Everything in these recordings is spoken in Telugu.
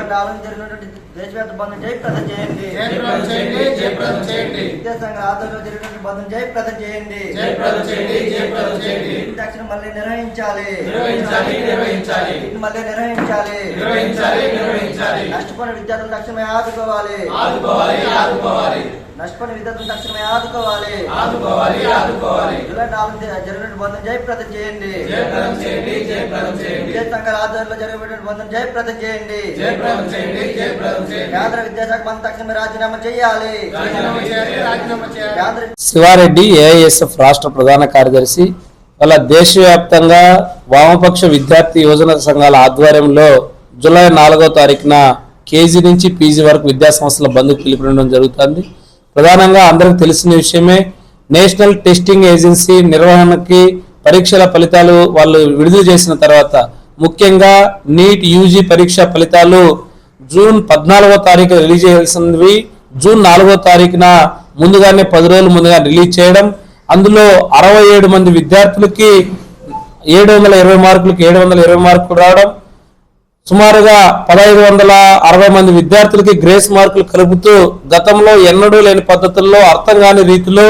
జూలై నాలుగు జరిగినటువంటి దేశవ్యాప్త బంధు జయప్రదం చేయండి. జయప్రదం చేయండి జయప్రదం చేయండి. విద్యాసంఘ ఆధ్వర్యంలో జరిగినటువంటి బంధం జయప్రదం చేయండి. జయప్రదం చేయండి జయప్రదం చేయండి. వీటిని తక్షణం మళ్ళీ నిర్వహించాలి. నిర్వహించాలి నిర్వహించాలి. వీటిని మళ్ళీ నిర్వహించాలి. నిర్వహించాలి నిర్వహించాలి. నష్టపోయిన విద్యార్థులు తక్షణమే ఆదుకోవాలి. ఆదుకోవాలి ఆదుకోవాలి. నష్టపోయిన విద్యార్థులు తక్షణమే ఆదుకోవాలి. ఆదుకోవాలి ఆదుకోవాలి. జూలై నాలుగు జరిగినటువంటి బంధం జయప్రదం చేయండి. జయప్రదం చేయండి జయప్రదం చేయండి. విద్యా సంఘాల ఆధ్వర్యంలో జరిగినటువంటి బంధం జయప్రదం చేయండి. జయప్రదం చేయండి జయప్రదం చేయండి. కేంద్ర విద్యాశాఖ మంత్రి తక్షణమే రాజీనామా చేయాలి. రాజీనామా చేయాలి రాజీనామా చేయాలి. శివారెడ్డి ఏఐఎస్ఎఫ్ రాష్ట్ర ప్రధాన కార్యదర్శి. వాళ్ళ దేశవ్యాప్తంగా వామపక్ష విద్యార్థి యువజన సంఘాల ఆధ్వర్యంలో జూలై నాలుగో తారీఖున కేజీ నుంచి పీజీ వరకు విద్యా సంస్థల బంధు పిలుపునివ్వడం జరుగుతుంది. ప్రధానంగా అందరికి తెలిసిన విషయమే నేషనల్ టెస్టింగ్ ఏజెన్సీ నిర్వహణకి పరీక్షల ఫలితాలు వాళ్ళు విడుదల చేసిన తర్వాత ముఖ్యంగా నీట్ యూజీ పరీక్ష ఫలితాలు జూన్ పద్నాలుగో తారీఖు రిలీజ్ చేయాల్సినవి. జూన్ నాలుగో తారీఖున ముందుగానే పది రోజులు ముందుగా రిలీజ్ చేయడం. అందులో అరవై ఏడు మంది విద్యార్థులకి ఏడు వందల ఇరవై మార్కులకి ఏడు వందల ఇరవై మార్కులు రావడం. సుమారుగా పదహైదు వందల అరవై మంది విద్యార్థులకి గ్రేస్ మార్కులు కలుపుతూ గతంలో ఎన్నడూ లేని పద్ధతుల్లో అర్థం కాని రీతిలో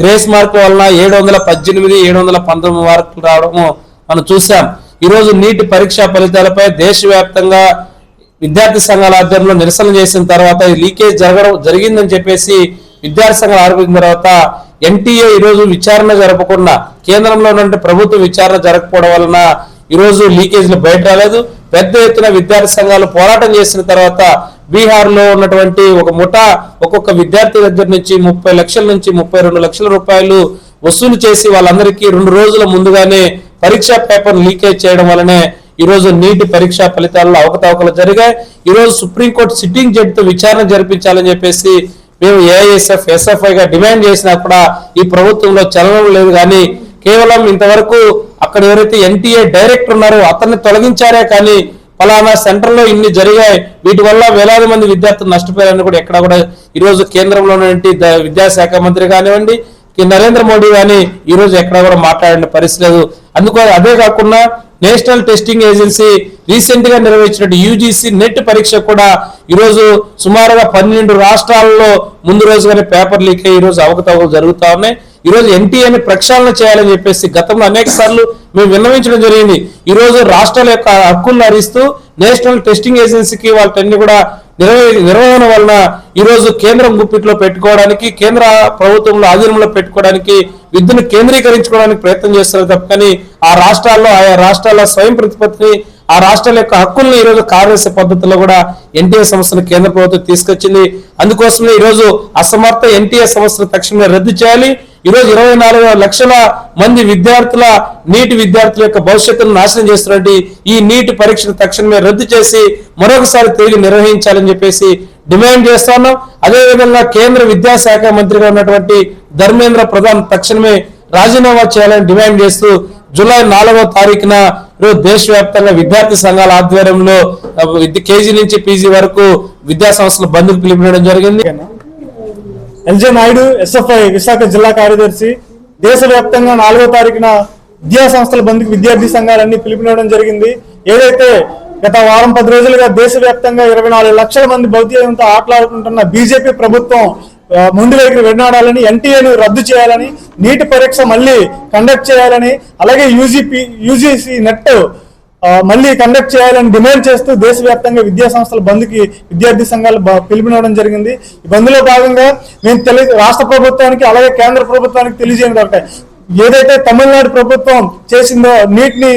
గ్రేస్ మార్కుల వలన ఏడు వందల పద్దెనిమిది ఏడు వందల పంతొమ్మిది మార్కులు రావడము మనం చూసాం ఈరోజు నీటి పరీక్షా ఫలితాలపై దేశవ్యాప్తంగా విద్యార్థి సంఘాల ఆధ్వర్యంలో నిరసన చేసిన తర్వాత ఈ లీకేజ్ జరగడం జరిగిందని చెప్పేసి విద్యార్థి సంఘాలు ఆరోపించిన తర్వాత ఎన్టీఏ ఈరోజు విచారణ జరపకుండా కేంద్రంలో ఉన్నటువంటి ప్రభుత్వ విచారణ జరగకపోవడం వలన ఈరోజు లీకేజీలు బయట రాలేదు. పెద్ద ఎత్తున విద్యార్థి సంఘాలు పోరాటం చేసిన తర్వాత బీహార్లో ఉన్నటువంటి ఒక ముఠా ఒక్కొక్క విద్యార్థి దగ్గర నుంచి ముప్పై లక్షల నుంచి ముప్పై రెండు లక్షల రూపాయలు వసూలు చేసి వాళ్ళందరికీ రెండు రోజుల ముందుగానే పరీక్షా పేపర్ లీకేజ్ చేయడం వలనే ఈ రోజు నీటి పరీక్షా ఫలితాల్లో అవకతవకలు జరిగాయి. ఈ రోజు సుప్రీంకోర్టు సిట్టింగ్ జడ్జితో విచారణ జరిపించాలని చెప్పేసి మేము ఏఐఎస్ఎఫ్ ఎస్ఎఫ్ఐ గా డిమాండ్ చేసినా కూడా ఈ ప్రభుత్వంలో చలనం లేదు. కానీ కేవలం ఇంతవరకు అక్కడ ఎవరైతే ఎన్టీఏ డైరెక్టర్ ఉన్నారో అతన్ని తొలగించారే కానీ ఫలానా సెంటర్లో ఇన్ని జరిగాయి. వీటి వల్ల వేలాది మంది విద్యార్థులు నష్టపోయారని కూడా ఎక్కడ కూడా ఈరోజు కేంద్రంలో విద్యాశాఖ మంత్రి కానివ్వండి నరేంద్ర మోడీ కానీ ఈరోజు ఎక్కడ కూడా మాట్లాడిన పరిస్థితి లేదు. అందుకో అదే కాకుండా నేషనల్ టెస్టింగ్ ఏజెన్సీ రీసెంట్గా నిర్వహించిన యూజీసీ నెట్ పరీక్ష కూడా ఈరోజు సుమారుగా పన్నెండు రాష్ట్రాల్లో ముందు రోజుగానే పేపర్ లీక్ అయ్యి ఈరోజు అవకతవకలు జరుగుతా ఉన్నాయి. ఈరోజు ఎన్టీఏని ప్రక్షాళన చేయాలని చెప్పేసి గతంలో అనేక సార్లు మేము విన్నవించడం జరిగింది. ఈరోజు రాష్ట్రాల యొక్క హక్కులను హరిస్తూ నేషనల్ టెస్టింగ్ ఏజెన్సీకి వాటిని కూడా నిర్వహణ వలన ఈరోజు కేంద్రం గుప్పిట్లో పెట్టుకోవడానికి కేంద్ర ప్రభుత్వంలో ఆధీనంలో పెట్టుకోవడానికి విద్యను కేంద్రీకరించుకోవడానికి ప్రయత్నం చేస్తారు తప్ప కానీ ఆ రాష్ట్రాల్లో ఆయా రాష్ట్రాల స్వయం ప్రతిపత్తిని ఆ రాష్ట్రాల యొక్క హక్కుల్ని ఈ రోజు కార్యదర్శి పద్ధతిలో కూడా ఎన్టీఏ సంస్థను కేంద్ర ప్రభుత్వం తీసుకొచ్చింది. అందుకోసమే ఈరోజు అసమర్థ ఎన్టీఏ సంస్థను తక్షణమే రద్దు చేయాలి. ఈరోజు ఇరవై నాలుగు లక్షల మంది విద్యార్థుల నీటి విద్యార్థుల యొక్క భవిష్యత్తును నాశనం చేస్తున్నటువంటి ఈ నీటి పరీక్షను తక్షణమే రద్దు చేసి మరొకసారి తిరిగి నిర్వహించాలని చెప్పేసి డిమాండ్ చేస్తా ఉన్నాం అదేవిధంగా కేంద్ర విద్యాశాఖ మంత్రిగా ఉన్నటువంటి ధర్మేంద్ర ప్రధాన్ తక్షణమే రాజీనామా చేయాలని డిమాండ్ చేస్తూ జూలై నాలుగో తారీఖున ఈరోజు దేశవ్యాప్తంగా విద్యార్థి సంఘాల ఆధ్వర్యంలో విద్య- కేజీ నుంచి పీజీ వరకు విద్యా సంస్థలు బంద్కు పిలుపునివ్వడం జరిగింది. ఎల్జే నాయుడు ఎస్ఎఫ్ఐ విశాఖ జిల్లా కార్యదర్శి దేశవ్యాప్తంగా నాలుగో తారీఖున విద్యా సంస్థల బంద్కు విద్యార్థి సంఘాలన్నీ పిలుపునివ్వడం జరిగింది. ఏదైతే గత వారం పది రోజులుగా దేశవ్యాప్తంగా ఇరవై నాలుగు లక్షల మంది భౌతికంతో ఆటలాడుకుంటున్న బీజేపీ ప్రభుత్వం ముందు మొండి వైఖరి వెన్నాడాలని ఎన్టీఏను రద్దు చేయాలని నీటి పరీక్ష మళ్ళీ కండక్ట్ చేయాలని అలాగే U G P U G C net మళ్ళీ కండక్ట్ చేయాలని డిమాండ్ చేస్తూ దేశవ్యాప్తంగా విద్యా సంస్థల బంద్కి విద్యార్థి సంఘాలు పిలుపునివ్వడం జరిగింది. ఈ బంద్లో భాగంగా మేము తెలి రాష్ట్ర ప్రభుత్వానికి అలాగే కేంద్ర ప్రభుత్వానికి తెలియజేయడం ఒకటే ఏదైతే తమిళనాడు ప్రభుత్వం చేసిందో నీటిని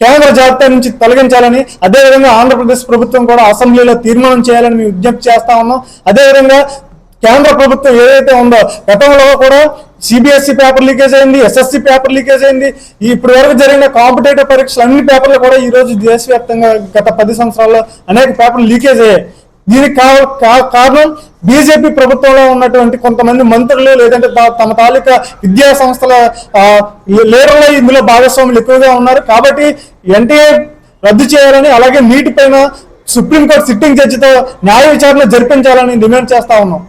కేంద్ర జాబితా నుంచి తొలగించాలని అదేవిధంగా ఆంధ్రప్రదేశ్ ప్రభుత్వం కూడా అసెంబ్లీలో తీర్మానం చేయాలని మేము విజ్ఞప్తి చేస్తా ఉన్నాం. అదేవిధంగా కేంద్ర ప్రభుత్వం ఏదైతే ఉందో గతంలో కూడా C B S E paper leakage అయింది S S C paper leakage అయింది. ఇప్పుడు ఇప్పటి వరకు జరిగిన కాంపిటేటివ్ పరీక్షలు అన్ని పేపర్లు కూడా ఈ రోజు దేశవ్యాప్తంగా గత పది సంవత్సరాల్లో అనేక పేపర్లు లీకేజ్ అయ్యాయి. దీనికి కారణం బీజేపీ ప్రభుత్వంలో ఉన్నటువంటి కొంతమంది మంత్రులు లేదంటే తమ తాలూకా విద్యా సంస్థల ఆ, ఇందులో భాగస్వాములు ఎక్కువగా ఉన్నారు. కాబట్టి ఎన్టీఏ రద్దు చేయాలని అలాగే నీటిపైన సుప్రీంకోర్టు సిట్టింగ్ జడ్జితో న్యాయ విచారణ జరిపించాలని డిమాండ్ చేస్తా ఉన్నాం.